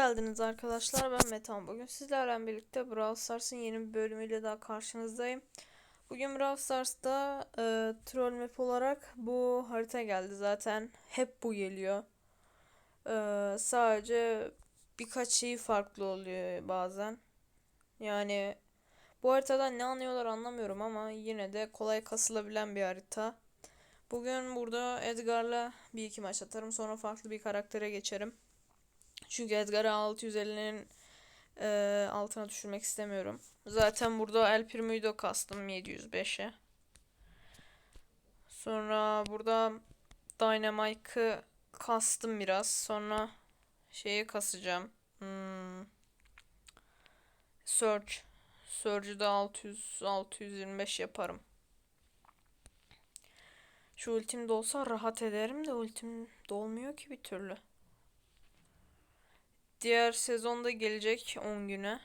geldiniz arkadaşlar. Ben Metan. Bugün sizlerle birlikte Brawl Stars'ın yeni bir bölümüyle daha karşınızdayım. Bugün Brawl Stars'ta e, troll map olarak bu harita geldi. Zaten hep bu geliyor. E, sadece birkaç şeyi farklı oluyor bazen. Yani bu haritadan ne anlıyorlar anlamıyorum ama yine de kolay kasılabilen bir harita. Bugün burada Edgar'la bir iki maç atarım. Sonra farklı bir karaktere geçerim. Çünkü Edgar'ı 650'nin e, altına düşürmek istemiyorum. Zaten burada El Primo'yu da kastım 705'e. Sonra burada Dynamite'ı kastım biraz. Sonra şeyi kasacağım. Hmm. Surge. Surge'ü de 600 625 yaparım. Şu ultim de olsa rahat ederim de ultim dolmuyor ki bir türlü. Diğer sezonda gelecek 10 güne.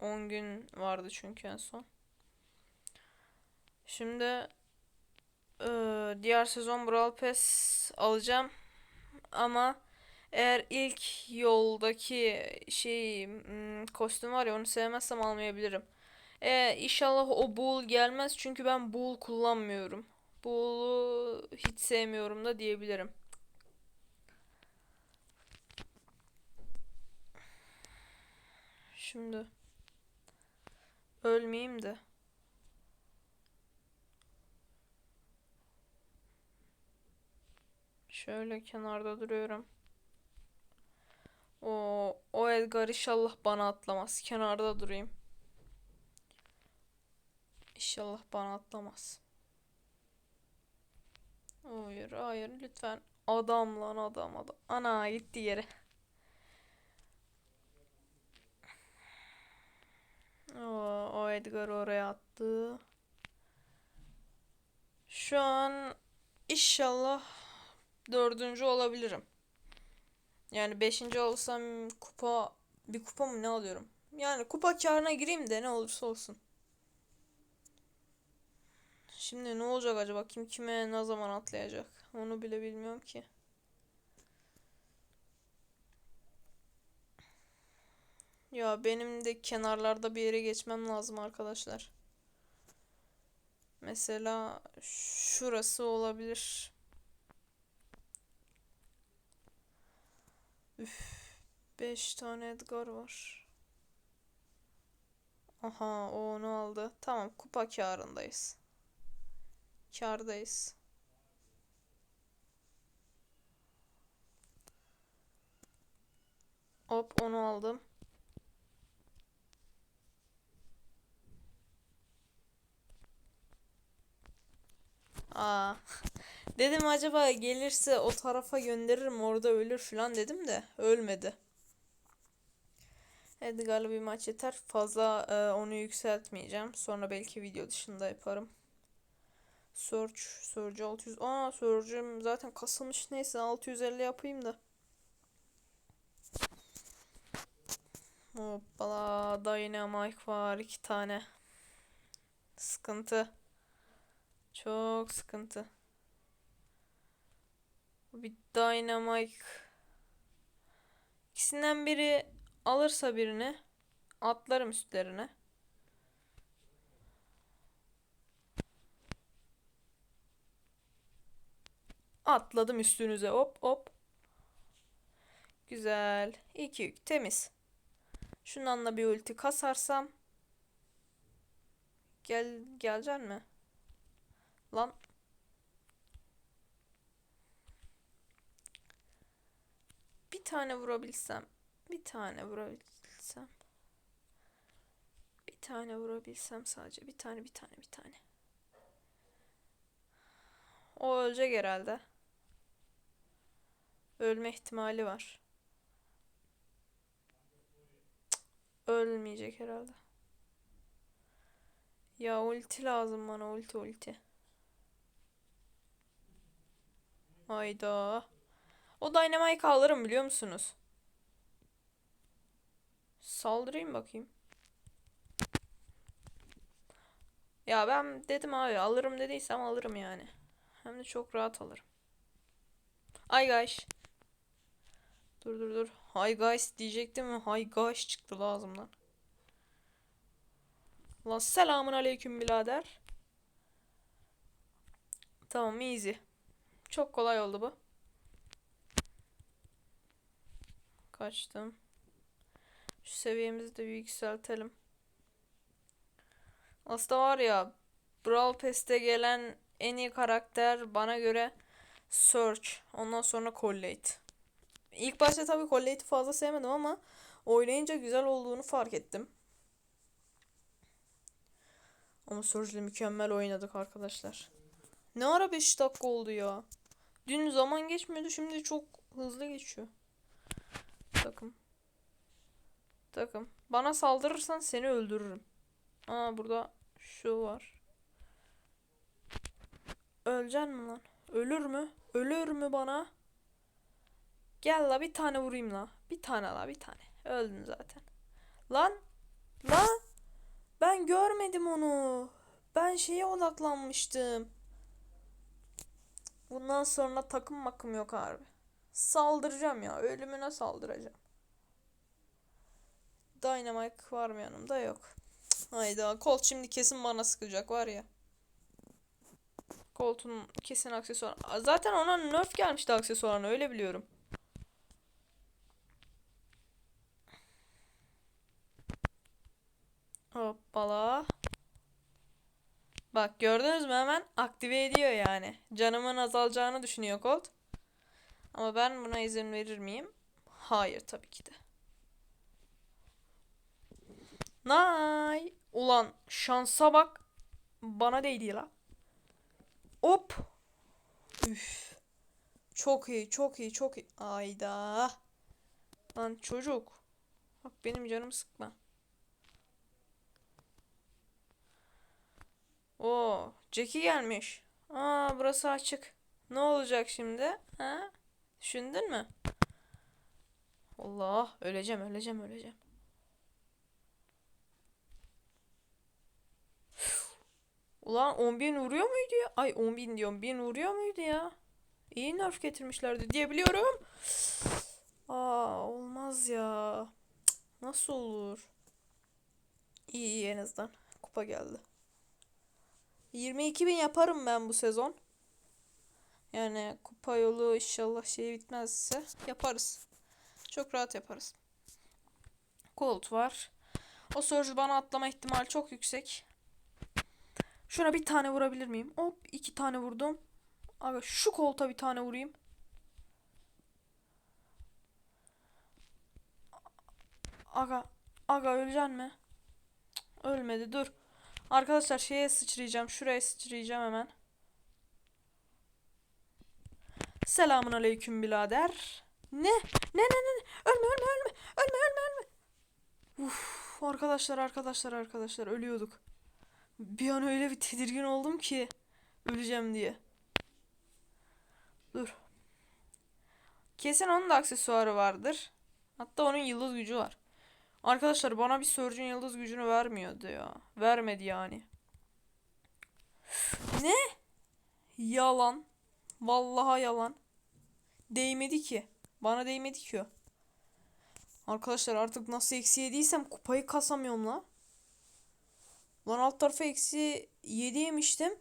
10 gün vardı çünkü en son. Şimdi eee, diğer sezon Brawl Pass alacağım. Ama eğer ilk yoldaki şey hmm, kostüm var ya onu sevmezsem almayabilirim. E, inşallah o Bull gelmez çünkü ben Bull kullanmıyorum. Bull'u hiç sevmiyorum da diyebilirim. Şimdi ölmeyeyim de. Şöyle kenarda duruyorum. O o Edgar inşallah bana atlamaz. Kenarda durayım. İnşallah bana atlamaz. Hayır, hayır lütfen. Adam lan adam adam. Ana gitti yere. O, o Edgar oraya attı. Şu an inşallah dördüncü olabilirim. Yani beşinci olsam kupa bir kupa mı ne alıyorum? Yani kupa karına gireyim de ne olursa olsun. Şimdi ne olacak acaba? Kim kime ne zaman atlayacak? Onu bile bilmiyorum ki. Ya benim de kenarlarda bir yere geçmem lazım arkadaşlar. Mesela şurası olabilir. Üf, 5 tane Edgar var. Aha o onu aldı. Tamam kupa karındayız. Kardayız. Hop onu aldım. Aa. Dedim acaba gelirse o tarafa gönderirim orada ölür falan dedim de ölmedi. Edgar'la bir maç yeter. Fazla e, onu yükseltmeyeceğim. Sonra belki video dışında yaparım. Search, Surge 600. Aa Surge'ım zaten kasılmış. Neyse 650 yapayım da. Hoppala Dynamite var iki tane. Sıkıntı. Çok sıkıntı. Bir Dynamite. İkisinden biri alırsa birini atlarım üstlerine. Atladım üstünüze hop hop. Güzel. İki yük temiz. Şundan da bir ulti kasarsam. Gel gelecek mi? Lan. Bir tane vurabilsem. Bir tane vurabilsem. Bir tane vurabilsem sadece. Bir tane bir tane bir tane. O ölecek herhalde. Ölme ihtimali var. Ölmeyecek herhalde. Ya ulti lazım bana ulti ulti. Hayda. O Dynamite'ı alırım biliyor musunuz? Saldırayım bakayım. Ya ben dedim abi alırım dediysem alırım yani. Hem de çok rahat alırım. Ay guys. Dur dur dur. Hi guys diyecektim? Hi guys çıktı lazımdan. Lan selamun aleyküm birader. Tamam easy. Çok kolay oldu bu. Kaçtım. Şu seviyemizi de yükseltelim. Aslında var ya Brawl Pass'te gelen en iyi karakter bana göre Search. Ondan sonra Collate. İlk başta tabii Collate'i fazla sevmedim ama oynayınca güzel olduğunu fark ettim. Ama Surge'le mükemmel oynadık arkadaşlar. Ne ara 5 dakika oldu ya. Dün zaman geçmiyordu şimdi çok hızlı geçiyor. Takım. Takım. Bana saldırırsan seni öldürürüm. Aa burada şu var. Öleceksin mi lan? Ölür mü? Ölür mü bana? Gel la bir tane vurayım la. Bir tane la bir tane. Öldün zaten. Lan. Lan. Ben görmedim onu. Ben şeye odaklanmıştım. Bundan sonra takım makım yok abi. Saldıracağım ya. Ölümüne saldıracağım. Dynamite var mı yanımda? Yok. Hayda. Colt şimdi kesin bana sıkacak var ya. Colt'un kesin aksesuar. Zaten ona nerf gelmişti aksesuarına öyle biliyorum. Hoppala. Bak gördünüz mü hemen aktive ediyor yani. Canımın azalacağını düşünüyor Colt. Ama ben buna izin verir miyim? Hayır tabii ki de. Nay. Ulan şansa bak. Bana değdi la. Hop. Üf. Çok iyi, çok iyi, çok iyi. Ayda. Lan çocuk. Bak benim canımı sıkma. Oo, Jackie gelmiş. Aa, burası açık. Ne olacak şimdi? Ha? Düşündün mü? Allah, öleceğim, öleceğim, öleceğim. Ulan 10 bin vuruyor muydu ya? Ay 10 bin diyorum. 1000 vuruyor muydu ya? İyi nerf getirmişlerdi diye biliyorum. Aa olmaz ya. Nasıl olur? İyi iyi en azından. Kupa geldi. 22 bin yaparım ben bu sezon. Yani kupa yolu inşallah şey bitmezse yaparız. Çok rahat yaparız. Colt var. O Surge bana atlama ihtimali çok yüksek. Şuna bir tane vurabilir miyim? Hop iki tane vurdum. Aga şu kolta bir tane vurayım. Aga aga öleceksin mi? Ölmedi dur. Arkadaşlar şeye sıçrayacağım. Şuraya sıçrayacağım hemen. Selamun aleyküm birader. Ne? Ne ne ne? Ölme ölme ölme. Ölme ölme ölme. Uf, arkadaşlar arkadaşlar arkadaşlar ölüyorduk. Bir an öyle bir tedirgin oldum ki öleceğim diye. Dur. Kesin onun da aksesuarı vardır. Hatta onun yıldız gücü var. Arkadaşlar bana bir Surge'ün yıldız gücünü vermiyordu ya. Vermedi yani. Ne? Yalan. Vallahi yalan. Değmedi ki. Bana değmedi ki o. Arkadaşlar artık nasıl eksi yediysem kupayı kasamıyorum la. Lan alt tarafa eksi 7 yemiştim.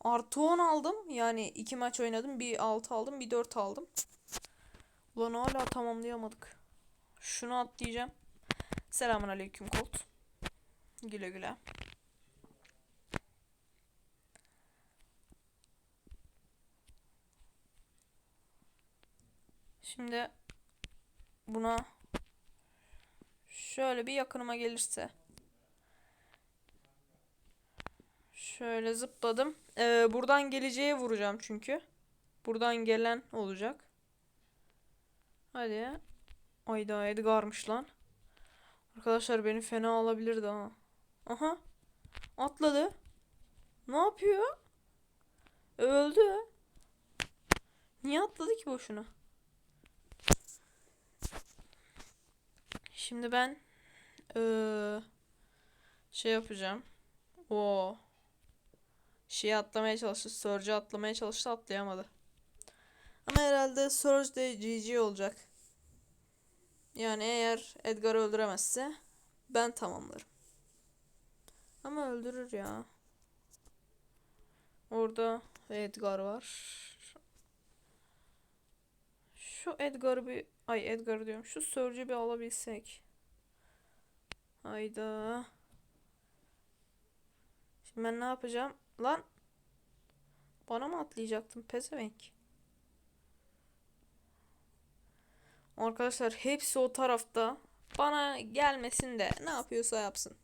Artı 10 aldım. Yani iki maç oynadım. Bir 6 aldım. Bir 4 aldım. Ulan hala tamamlayamadık. Şunu atlayacağım. Selamun aleyküm Colt. Güle güle. Şimdi buna şöyle bir yakınıma gelirse şöyle zıpladım. Ee, buradan geleceğe vuracağım çünkü. Buradan gelen olacak. Hadi. Ayda Edgar'mış lan. Arkadaşlar beni fena alabilirdi ha. Aha. Atladı. Ne yapıyor? Öldü. Niye atladı ki boşuna? Şimdi ben eee, şey yapacağım. O şeyi atlamaya çalıştı. Surge'ı atlamaya çalıştı atlayamadı. Ama herhalde Surge de GG olacak. Yani eğer Edgar'ı öldüremezse ben tamamlarım. Ama öldürür ya. Orada Edgar var. Şu Edgar'ı bir... Ay Edgar diyorum. Şu Surge'ü bir alabilsek. Hayda. Şimdi ben ne yapacağım? Lan. Bana mı atlayacaktın pezevenk? Arkadaşlar hepsi o tarafta. Bana gelmesin de ne yapıyorsa yapsın.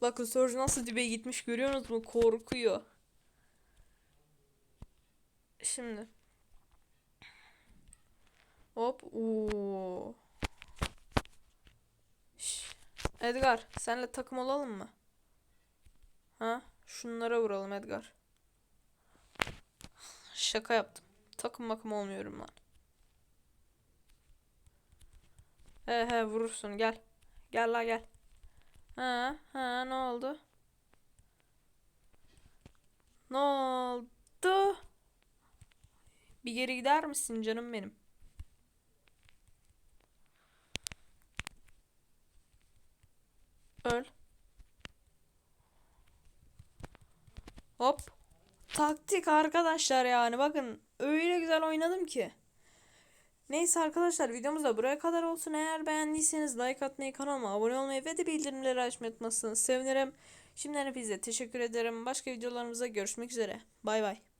Bakın Surge nasıl dibe gitmiş görüyorsunuz mu? Korkuyor. Şimdi. Hop. Oo. Edgar, senle takım olalım mı? Ha? Şunlara vuralım Edgar. Şaka yaptım. Takım makım olmuyorum lan. He he vurursun gel. Gel la gel. Ha ha ne oldu? Ne oldu? Bir geri gider misin canım benim? Öl. Hop. Taktik arkadaşlar yani bakın öyle güzel oynadım ki. Neyse arkadaşlar videomuz da buraya kadar olsun. Eğer beğendiyseniz like atmayı, kanalıma abone olmayı ve de bildirimleri açmayı unutmazsanız sevinirim. Şimdiden hepinize teşekkür ederim. Başka videolarımızda görüşmek üzere. Bay bay.